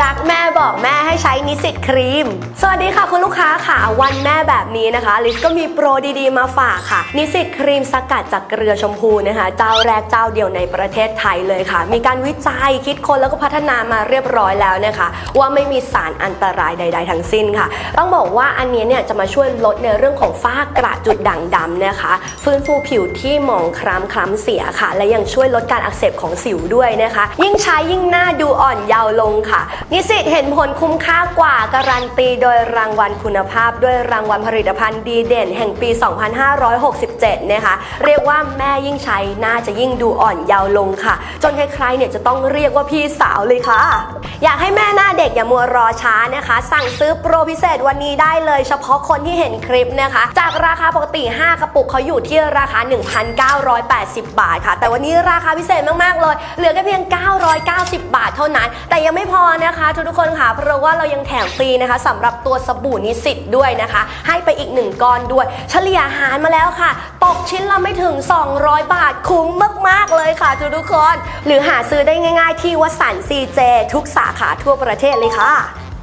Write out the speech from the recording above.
รักแม่ บอกแม่ให้ใช้นิสิตครีม สวัสดีค่ะคุณลูกค้าค่ะ วันแม่แบบนี้นะคะ ลิสก็มีโปรดีๆมาฝากค่ะ นิสิตครีมสกัดจากเกลือชมพูนะคะ เจ้าแรกเจ้าเดียวในประเทศไทยเลยค่ะ มีการวิจัยคิดค้นแล้วก็พัฒนามาเรียบร้อยแล้วนะคะ ว่าไม่มีสารอันตรายใด ๆ ทั้งสิ้นค่ะ ต้องบอกว่าอันนี้เนี่ยจะมาช่วยลดในเรื่องของฝ้ากระจุดด่างดำนะคะ ฟื้นฟูผิวที่หมองคล้ำคล้ำเสียค่ะ และยังช่วยลดการอักเสบของสิวด้วยนะคะ ยิ่งใช้ยิ่งหน้าดูอ่อนเยาว์ลงค่ะ นิสิตเห็นผลคุ้มค่ากว่าการันตีโดยรางวัลคุณภาพด้วยรางวัลผลิตภัณฑ์ดีเด่น แห่งปี 2567 นะคะ เรียกว่าแม่ยิ่งใช้น้าจะยิ่งดูอ่อนเยาว์ลงค่ะ จนใครๆเนี่ยจะต้องเรียกว่าพี่สาวเลยค่ะ อยากให้แม่หน้าเด็กอย่ามัวรอช้านะคะ สั่งซื้อโปรพิเศษวันนี้ได้เลย เฉพาะคนที่เห็นคลิปนะคะ จากราคาปกติ 5 กระปุกเขาอยู่ที่ราคา 1,980 บาทค่ะ แต่วันนี้ราคาพิเศษมากๆเลย เหลือแค่เพียง 990 บาทเท่านั้น แต่ยังไม่พอนะคะทุกๆคนค่ะเพราะว่าเรายังแถมฟรีนะคะสำหรับตัวสบู่นิสิตด้วยนะคะ ให้ไปอีกหนึ่งก้อนด้วย เฉลี่ยหารมาแล้วค่ะ ตกชิ้นละไม่ถึง 200 บาทคุ้มมาก ๆ เลยค่ะทุกทุกคน หรือหาซื้อได้ง่าย ๆ ที่วสันซีเจทุกสาขาทั่วประเทศเลยค่ะ